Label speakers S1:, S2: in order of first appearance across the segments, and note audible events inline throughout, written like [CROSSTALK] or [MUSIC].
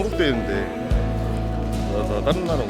S1: 한국 대회인데. 다른 나라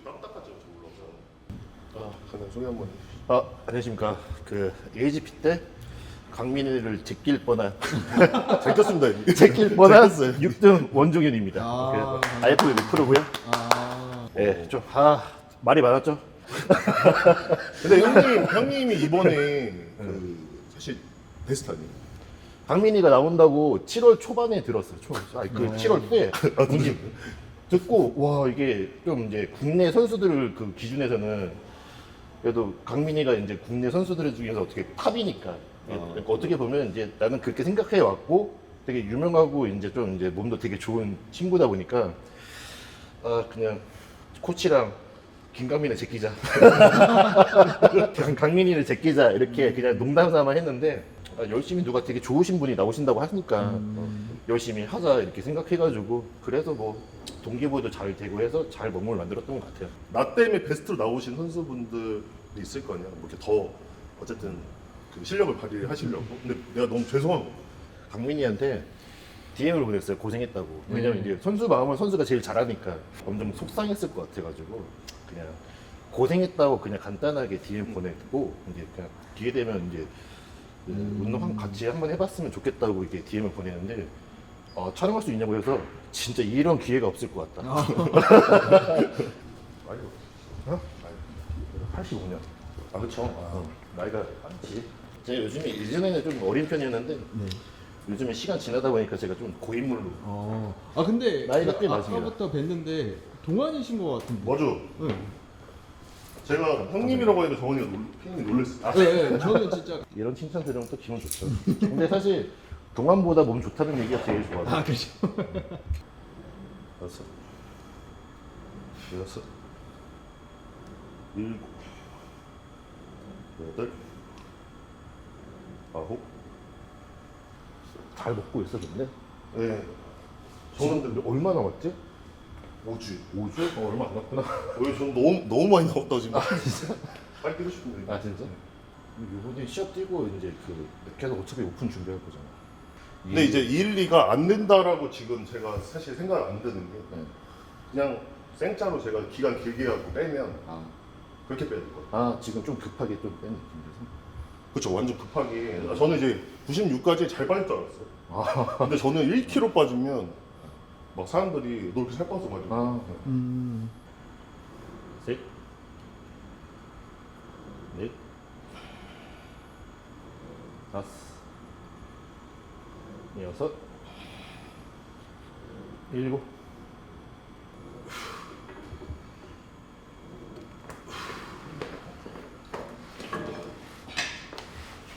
S1: 펜이 갑자기 깜딱하죠 저 올라서. 아 그냥 소개 한번.
S2: 아, 안녕하십니까. 그 AGP 때 강민이를 제낄 뻔한 [LAUGHS]
S1: 제꼈습니다. [LAUGHS]
S2: 제낄 뻔한
S1: 제꼈어요.
S2: 6등 원종현입니다.
S3: 아,
S2: 그 IFB 프로고요.
S3: 아,
S2: 예, 좀 아, 말이 많았죠. [LAUGHS]
S1: 근데 형님 형님이 이번에 그 사실 베스트 아니에요?
S2: 강민이가 나온다고 7월 초반에 들었어요. 초, 아니 그 7월 후에
S1: 아,
S2: 듣고 와 이게 좀 이제 국내 선수들 그 기준에서는 그래도 강민이가 이제 국내 선수들 중에서 어떻게 탑이니까. 그러니까 어떻게 보면 이제 나는 그렇게 생각해 왔고 되게 유명하고 이제 좀 이제 몸도 되게 좋은 친구다 보니까 아 그냥 코치랑 김강민을 제끼자. [LAUGHS] 그냥 강민이를 제끼자. 이렇게 그냥 농담 삼아 했는데 아, 열심히 누가 되게 좋으신 분이 나오신다고 하니까 어, 열심히 하자 이렇게 생각해가지고 그래서 뭐 동기부여도 잘 되고 해서 잘 몸을 만들었던 것 같아요.
S1: 나 때문에 베스트로 나오신 선수분들이 있을 거 아니야. 뭐 이렇게 더 어쨌든 그 실력을 발휘하시려고. 근데 내가 너무 죄송한 거.
S2: 강민이한테 DM을 보냈어요. 고생했다고. 왜냐면 이제 선수 마음은 선수가 제일 잘하니까 엄청 속상했을 것 같아가지고 그냥 고생했다고 그냥 간단하게 DM 보냈고 이제 그냥 기회 되면 이제 그 운동 한 같이 한번 해봤으면 좋겠다고 이렇게 DM을 보내는데 어, 촬영할 수 있냐고 해서 진짜 이런 기회가 없을 것 같다. [LAUGHS]
S1: 아이고.
S2: 어? 85년. 아 그렇죠. 나이가 많지. 제가 요즘에 예전에는 좀 어린 편이었는데
S3: 네.
S2: 요즘에 시간 지나다 보니까 제가 좀 고인물로.
S3: 어. 아 근데
S2: 나이가 그꽤 많습니다.
S3: 아까부터 뵀는데 동안이신 것 같은데.
S1: 맞아.
S3: 네.
S1: 제가 형님이라고 해도 정원이가 놀, 형님이 놀랬어. 아,
S3: 네, 네, 저는 진짜 [LAUGHS]
S2: 이런 칭찬 들으면 또 기분 좋죠. [LAUGHS] 근데 사실 동안보다 몸 좋다는 얘기가 제일 좋아요.
S3: 아 그렇죠.
S1: 여섯, 여섯, 일곱, 여덟, 아홉.
S2: 잘 먹고 있어 근데.
S1: 네.
S2: 저는
S1: 저는
S2: 얼마 남았지?
S1: 5주.
S2: 5주? 어, 얼마 안 남았구나. [LAUGHS]
S1: 왜 저는 너무 너무 많이 나왔다 지금. 빨리 뛰고 싶은데.
S2: 아 진짜? 요번에 시합 뛰고 이제 그 계속 어차피 오픈 준비할 거잖아.
S1: 근데 이제 1, 2가 안 된다라고 지금 제가 사실 생각 안 드는 게
S2: 네.
S1: 그냥 생짜로 제가 기간 길게 하고 빼면
S2: 아,
S1: 그렇게 빼야 될것 같아요.
S2: 아 지금 좀 급하게 좀 뺀 느낌이라서.
S1: 그렇죠. 완전 급하게. 아, 저는 이제 96까지 잘 빠질 줄 알았어요.
S2: 아,
S1: 근데 저는 1kg 빠지면 막 사람들이 너 이렇게 살 빠져 가지고
S2: 아,
S3: 음.
S2: 셋, 넷, 다섯, 여섯, 일곱.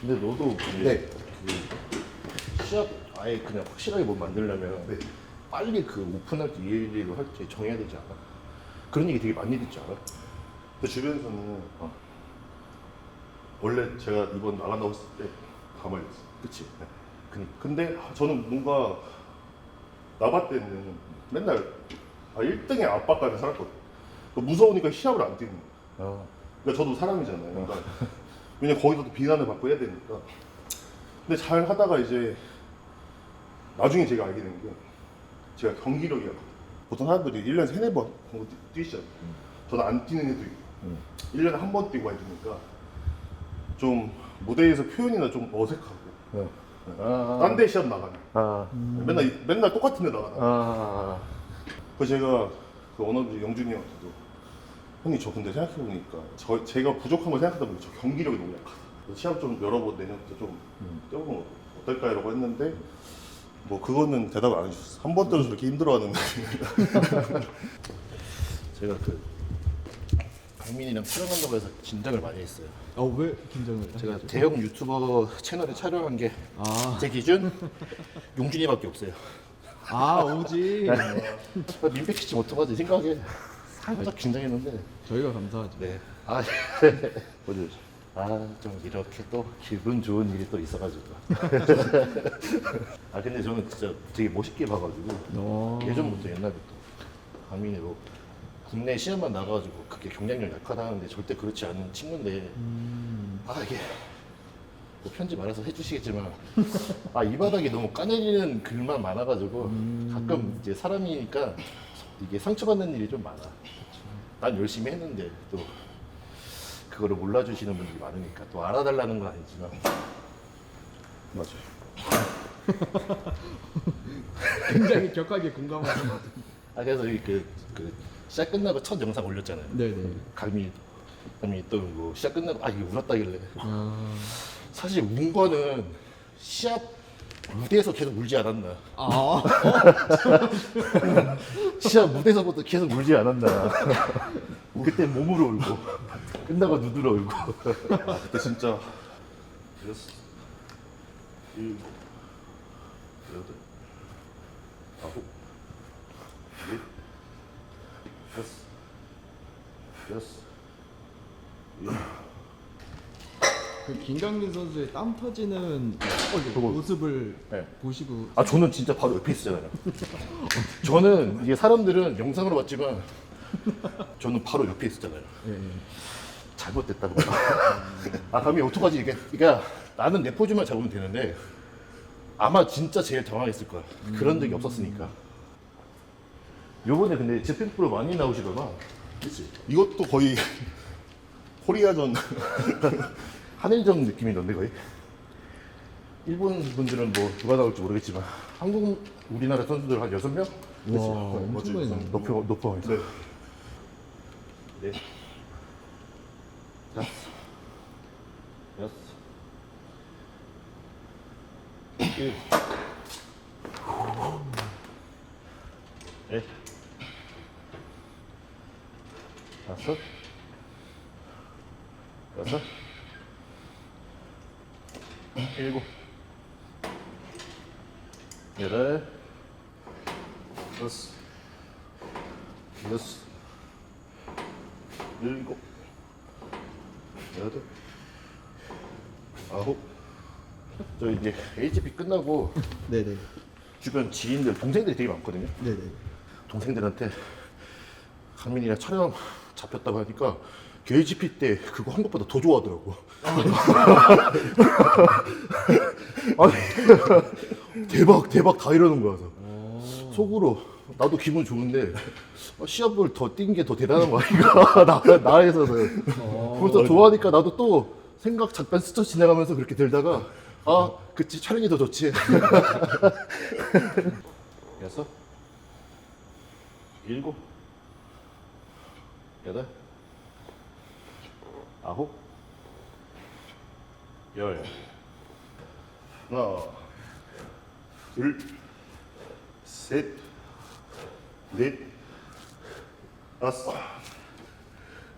S2: 근데 너도 근데
S1: 네.
S2: 그 시합 아예 그냥 확실하게 뭐 만들려면
S1: 네.
S2: 빨리 그 오픈할 때 일일로 할때 정해야 되지 않아? 그런 얘기 되게 많이 듣지 않아?
S1: 근데 주변에서는
S2: 어.
S1: 원래 제가 이번 나간다고 했을 때 가만히 있어.
S2: 그치? 그니
S1: 근데 아, 저는 뭔가 나바 때는 맨날 아, 1등의 압박감에 살았거든. 그 무서우니까 시합을 안 뛰는 거야.
S2: 어.
S1: 그러니까 저도 사람이잖아요. 그러니까 왜냐 면 거기서도 비난을 받고 해야 되니까. 근데 잘 하다가 이제 나중에 제가 알게 된 게 제가 경기력이 약거든 보통 사람들이 1년에 3, 4번 정도 뛰- 뛰시잖아요. 저는 안 뛰는 애도 있고
S2: 음.
S1: 1년에 한 번 뛰고 해주니까 좀 무대에서 표현이나 좀 어색하고
S2: 어. 아,
S1: 딴데 시합 나가면
S2: 아,
S1: 맨날 맨날 똑같은 데 나가나
S2: 아,
S1: 그래서 제가 그 언어부 영준이 형한테도 형님 저 근데 생각해보니까 저, 제가 부족한 걸 생각하다 보니까 저 경기력이 너무 약하다. 시합 좀 여러 번 내년부터 좀 뛰어보면 어떨까 이라고 했는데 뭐 그거는 대답을 안 해주셨어 한번 뛰어서 이렇게 힘들어하는 [LAUGHS]
S2: 제가 그 강민이랑 촬영한다고 해서 긴장을 많이 했어요.
S3: 어 왜 긴장을?
S2: 제가
S3: 하셨죠?
S2: 대형 유튜버 채널에 촬영한 게 제
S3: 아,
S2: 기준 용준이밖에 없어요.
S3: 아 오지.
S2: 민폐 키치 못하지 생각에 살짝 긴장했는데
S3: 저희가 감사하죠.
S2: 네. 아, [LAUGHS] 뭐지? 아, 좀 이렇게 또 기분 좋은 일이 또 있어가지고. [LAUGHS] 아, 근데 저는 진짜 되게 멋있게 봐가지고
S3: 어.
S2: 예전부터 옛날부터 강민이 뭐 국내 시합만 나가가지고 그게 경쟁력 약하다는데 절대 그렇지 않은 친구인데
S3: 음.
S2: 아 이게 뭐 편집 알아서 해주시겠지만 아 이 바닥이 너무 까내리는 글만 많아가지고 가끔 이제 사람이니까 이게 상처받는 일이 좀 많아. 난 열심히 했는데 또 그거를 몰라주시는 분들이 많으니까 또 알아달라는 건 아니지만
S1: 맞아요 [LAUGHS]
S3: 굉장히 격하게 공감하는 것 같아요.
S2: 아 그래서 이 그, 그 시작 끝나고 첫 영상 올렸잖아요.
S3: 네네.
S2: 강미 강미 또뭐 시작 끝나고 아 이게 울었다길래
S3: 아,
S2: 사실 운 거는 시합 무대에서 계속 울지 않았나.
S3: 아, [LAUGHS]
S2: 시합 무대에서부터 계속 울지 않았나. [LAUGHS] 그때 몸으로 울고 [LAUGHS] 끝나고 눈으로 울고.
S1: 아 그때 진짜
S2: 여섯, 일곱, 여덟, 아홉, 넷, 다섯, 여섯, 일곱.
S3: 그 김강민 선수의 땀 터지는 모습을
S2: 네.
S3: 보시고
S2: 아 저는 진짜 바로 옆에 있었잖아요. [LAUGHS] 저는 이게 사람들은 영상으로 봤지만 [LAUGHS] 저는 바로 옆에 있었잖아요.
S3: 예, 예.
S2: 잘못됐다고. 아, 감히 어떡하지? 이게, 그러니까 나는 내 포즈만 잡으면 되는데 아마 진짜 제일 당황했을 거야. 그런 적이 없었으니까. 요번에 근데 재팬 프로 많이 나오시더만
S1: 그치? 이것도 거의 [LAUGHS] 코리아전 [LAUGHS]
S2: 한일전 느낌이던데 거의. 일본 분들은 뭐 누가 나올지 모르겠지만 한국 우리나라 선수들 한 여섯
S3: 명와 엄청
S1: 맞지?
S3: 많이 나네.
S2: 높여 높여.
S1: 네.
S2: 네. 다섯. 여섯. 일. 네. 다섯. 여섯. 일곱. 여덟. 여섯. 일곱, 여덟, 아홉. 저 이제 HP 끝나고
S3: 네네.
S2: 주변 지인들, 동생들이 되게 많거든요.
S3: 네네.
S2: 동생들한테 강민이랑 촬영 잡혔다고 하니까 그 HP 때 그거 한 것보다 더 좋아하더라고. [LAUGHS] 아니, 대박, 대박 다 이러는 거야. 그래서. 속으로 나도 기분 좋은데 어, 시합을 더 뛴 게 더 대단한 거 아닌가? [LAUGHS] 나, 나에서는. 그래서 좋아하니까 나도 또 생각 잠깐 스쳐 지나가면서 그렇게 들다가 아 그치 촬영이 더 좋지. [LAUGHS] 여섯. 일곱. 여덟. 아홉. 열.
S1: 하나, 둘, 셋, 넷, 다섯.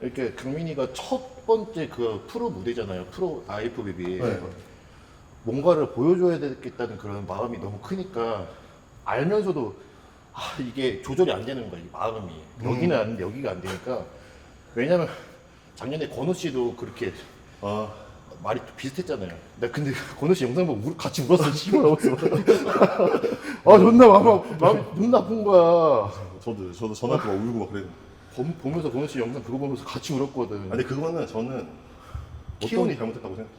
S2: 이렇게 강민이가 첫 번째 그 프로 무대잖아요. 프로 IFBB.
S1: 네.
S2: 뭔가를 보여줘야 되겠다는 그런 마음이 너무 크니까 알면서도 아, 이게 조절이 안 되는 거야, 이 마음이. 여기는 안 돼, 여기가 안 되니까. 왜냐면 작년에 건우 씨도 그렇게
S1: 아,
S2: 말이 또 비슷했잖아요. 나 근데 [LAUGHS] 건우 씨 영상 보고 울- 같이 울었어, 씨발. [LAUGHS] 아, 존나 마음, 아프- 마음 존나 아픈 거야.
S1: 저도 저도 전화도 막 울고 막 그랬는데.
S2: 범- 보면서 건우 씨 영상 그거 보면서 같이 울었거든.
S1: 아니 그거는 저는 키온이 잘못했다고 생각해.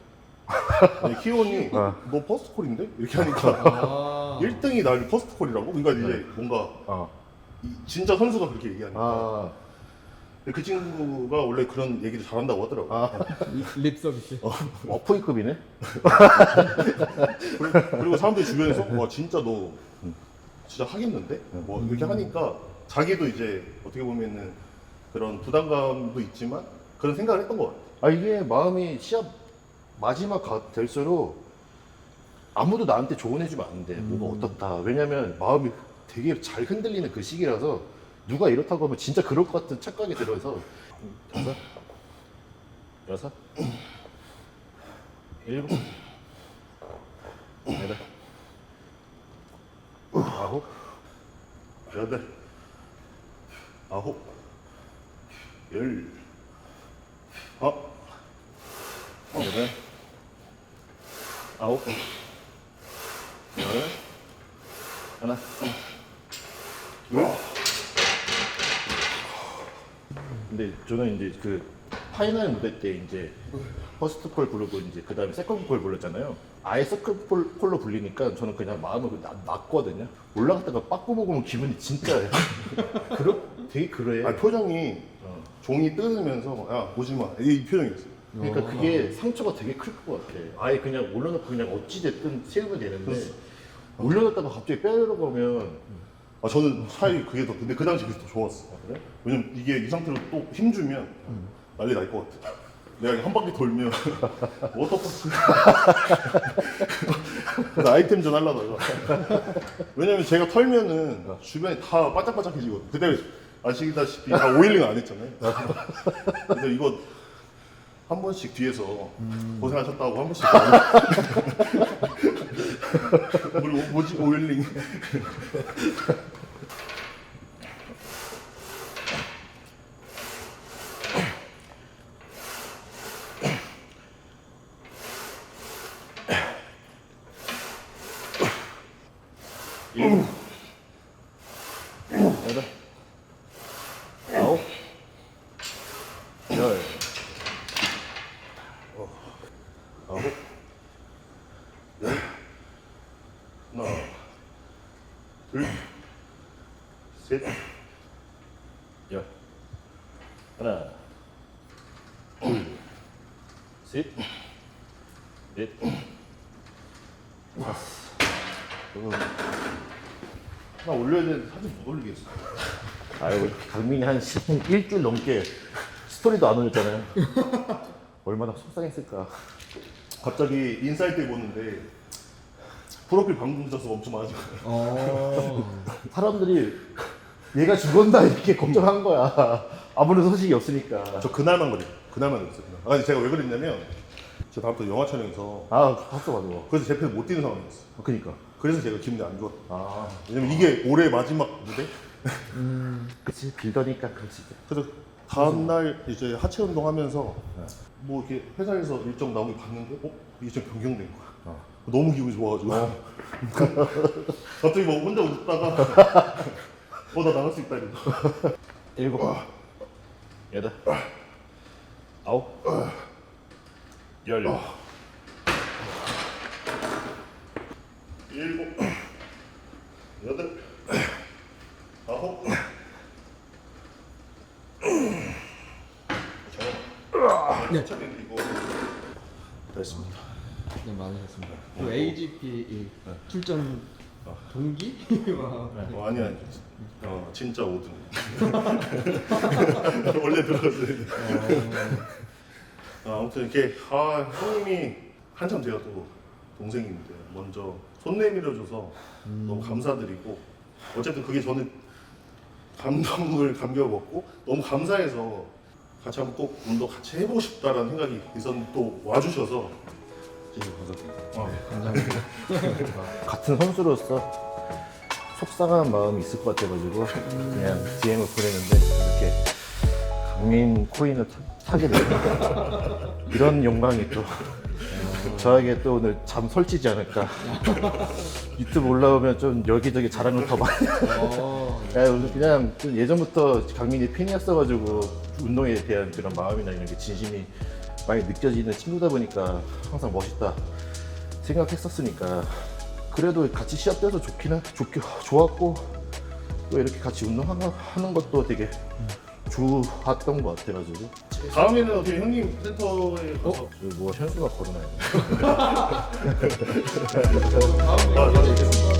S1: 아니 키온이
S2: 아. [LAUGHS]
S1: 너 퍼스트콜인데 이렇게 하니까
S3: 아.
S1: 1등이 날 퍼스트콜이라고? 그러니까 이제 뭔가
S2: 아,
S1: 이- 진짜 선수가 그렇게 얘기하니까
S2: 아,
S1: 그 친구가 원래 그런 얘기도 잘한다고 하더라고.
S2: 아.
S3: 립 서비스.
S2: 어프이급이네?
S1: 그리고- 그리고 사람들이 주변에서 와 진짜 너 진짜 하겠는데? 뭐 이렇게 하니까 자기도 이제 어떻게 보면은 그런 부담감도 있지만 그런 생각을 했던 것 같아.
S2: 아 이게 마음이 시합 마지막 가, 될수록 아무도 나한테 조언해주면 안 돼. 뭐가 어떻다. 왜냐면 마음이 되게 잘 흔들리는 그 시기라서 누가 이렇다고 하면 진짜 그럴 것 같은 착각이 들어서. 다섯, 여섯, 일곱, 여덟, 아홉,
S1: 여덟, 아홉, 열, 어,
S2: 여덟, 아홉, 열, 하나,
S1: 둘,
S2: 근데 저는 이제 그 파이널 무대 때 이제 퍼스트 콜 부르고 이제 그 다음에 세컨드 콜 불렀잖아요. 아예 세컨드 콜, 콜로 불리니까 저는 그냥 마음을 나, 났거든요. 올라갔다가 빠꾸 먹으면 기분이 진짜 [LAUGHS] 그러, 되게 그래.
S1: 아 표정이
S2: 어.
S1: 종이 뜯으면서 야 보지 마. 이 표정이었어.
S2: 그러니까 그게 상처가 되게 클 것 같아. 아예 그냥 올려놓고 그냥 어찌 됐든 세우면 되는데 올려놨다가 갑자기 빼려가면
S1: 아 저는 차라리 그게 더 근데 그 당시 그게 더 좋았어.
S2: 그래?
S1: 왜냐면 이게 이 상태로 또 힘주면 난리 날 것 같아. 내가 한 바퀴 돌면 [LAUGHS] 워터파크 [LAUGHS] 그래서 아이템 전 하려다가 왜냐면 제가 털면은 주변에 다 바짝바짝해지거든. 그때 아시다시피 다 오일링 안 했잖아요. 그래서 이거 한 번씩 뒤에서 고생하셨다고 한 번씩 [LAUGHS] 우리 오- 뭐지? 오일링
S2: 일곱, 여덟, 아홉, 열, 셋, 열. 하나, 둘, 셋, 넷, 다섯. 어,
S1: 나 올려야 되는데 사진 못 올리겠어.
S2: 아이고 강민이 한 시- [LAUGHS] 일주일 넘게 스토리도 안 올렸잖아요. 얼마나 속상했을까.
S1: 갑자기 인사이트 보는데 프로필 방금 져서 엄청 많아지고
S3: 어. [LAUGHS]
S2: 사람들이 얘가 죽었나 이렇게 걱정한 거야. 아무런 소식이 없으니까.
S1: 저 그날만 그래. 그날만 그랬어요. 그날. 아니 제가 왜 그랬냐면 저 다음부터 영화 촬영에서
S2: 아 봤어 봤어.
S1: 그래서 제 편을 못 뛰는 상황이었어.
S2: 그니까.
S1: 그래서 제가 기분이 안 좋았다.
S2: 아
S1: 왜냐면 이게 올해 마지막 무대.
S2: 그치 빌더니까 그렇지.
S1: 그래서 다음 날 이제 하체 운동하면서 뭐 이렇게 회사에서 일정 나오게 봤는데 어 이게 좀 변경된 거야.
S2: 어.
S1: 너무 기분이 좋아가지고 [LAUGHS] 갑자기 막 혼자 웃다가 [LAUGHS] 어 나 나갈 수 있다 이러고
S2: 일곱, 여덟, 아홉, 열.
S1: 일곱 여덟 아홉
S3: 네.
S1: 차례 이거 됐습니다.
S3: 네, 많으셨습니다. 또 AGP 이 출전 동기? [LAUGHS] 와.
S1: 어, 아니 아니. 어 진짜 5등. [LAUGHS] 원래 들어갔어야 돼. 아, 아무튼 이렇게 아 형님이 한참 제가 또 동생인데 먼저 손 내밀어줘서 너무 감사드리고 어쨌든 그게 저는 감동을 감겨먹고 너무 감사해서 같이 한번 꼭 운동 같이 해보고 싶다라는 생각이 있었는데 또 와주셔서 어.
S3: 감사합니다. [LAUGHS]
S2: 같은 선수로서 속상한 마음이 있을 것 같아가지고 그냥 DM을 보내는데 이렇게 강민 코인을 타, 타게 되니까 [LAUGHS] 이런 영광이 또 저에게 또 오늘 잠 설치지 않을까 [LAUGHS] 유튜브 올라오면 좀 여기저기 자랑을 더 많이
S3: 어.
S2: 야, 오늘 그냥 좀 예전부터 강민이 팬이었어가지고 운동에 대한 그런 마음이나 이런 게 진심이 많이 느껴지는 친구다 보니까 항상 멋있다 생각했었으니까 그래도 같이 시합 뛰어서 좋기는 좋게 좋았고 또 이렇게 같이 운동하는 하는 것도 되게 좋았던 것 같아가지고
S1: 다음에는 어떻게 형님 센터에 가서
S2: 뭐 현수가 걸어놔야 돼.
S3: 다음에 뵙겠습니다.